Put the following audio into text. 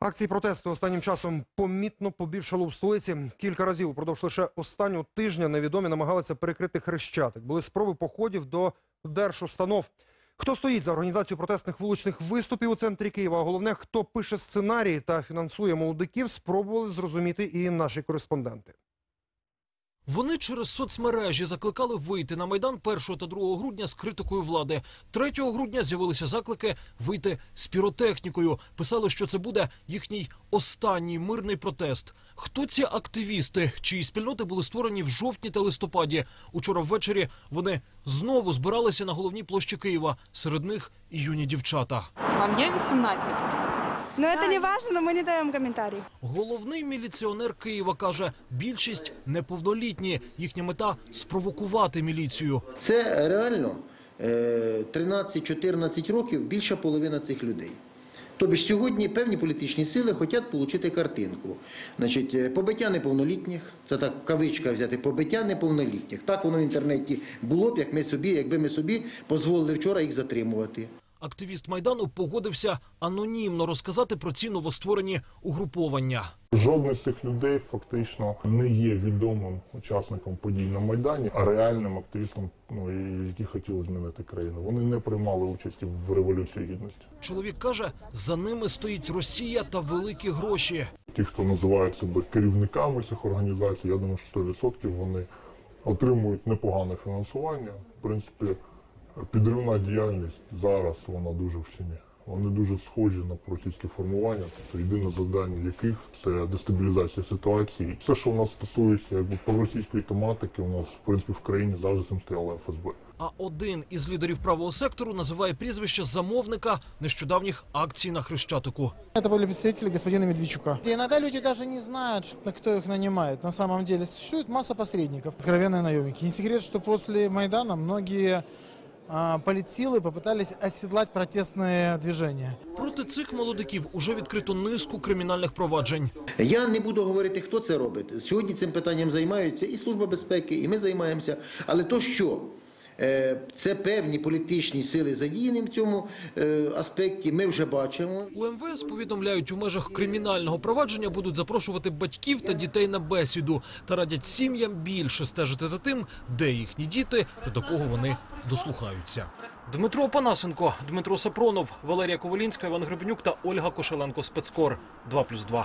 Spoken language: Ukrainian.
Акції протесту останнім часом помітно побільшало в столиці. Кілька разів упродовж лише останнього тижня невідомі намагалися перекрити хрещатик. Були спроби походів до держустанов. Хто стоїть за організацією протестних вуличних виступів у центрі Києва? А головне, хто пише сценарії та фінансує молодиків, спробували зрозуміти і наші кореспонденти. Вони через соцмережі закликали вийти на майдан 1 та 2 грудня з критикою влади. 3 грудня з'явилися заклики вийти з піротехнікою. Писали, що це буде їхній останній мирний протест. Хто ці активісти, чиї спільноти були створені в жовтні та листопаді? Учора ввечері вони знову збиралися на головній площі Києва. Серед них і юні дівчата. Вам є 18? Но это не важно, но мы не даем комментарий. Головний міліціонер Києва каже: більшість неповнолітні. Їхня мета спровокувати міліцію. Це реально е, 13-14 років більша половина цих людей. Тобто ж сьогодні певні політичні сили хочуть отримати картинку. Значить, е, побиття неповнолітніх, це так в кавичках взяти, побиття неповнолітніх. Так воно в інтернеті було б, як ми собі, якби ми собі дозволили вчора їх затримувати. Активіст майдану погодився анонімно розказати про ці новостворені угруповання. Жоден з цих людей фактично не є відомим учасником подій на Майдані, а реальним активістом, ну, які хотіли змінити країну. Вони не приймали участі в революції гідності. Чоловік каже, за ними стоїть Росія та великі гроші. Ті, хто називають себе керівниками цих організацій, я думаю, що 100% вони отримують непогане фінансування. В принципі, підривна діяльність зараз вона дуже в ціні. Вони дуже схожі на російські формування, тобто єдине завдання яких це дестабілізація ситуації. Все, що у нас стосується якби проросійської тематики, у нас в принципі в країні завжди цим стояло ФСБ. А один із лідерів правого сектору називає прізвище замовника нещодавніх акцій на Хрещатику. Это были представители господина Медведчука. И иногда люди даже не знают, что- кто их нанимает. На самом деле существует масса посредников, откровенные наемники. Не секрет, что после Майдана многие а, политсилы попытались оседлать протестные движения. Проти цих молодиків уже відкрито низку кримінальних проваджень. Я не буду говорити, хто це робить. Сьогодні цим питанням займаються і Служба безпеки, і ми займаємося. Але то, що е, це певні політичні сили задіяні в цьому е, аспекті, ми вже бачимо. У МВС повідомляють, у межах кримінального провадження будуть запрошувати батьків та дітей на бесіду та радять сім'ям більше стежити за тим, де їхні діти та до кого вони дослухаються. Дмитро Панасенко, Дмитро Сапронов, Валерія Ковалінська, Іван Гребенюк та Ольга Кошеленко. Спецкор 2+,2.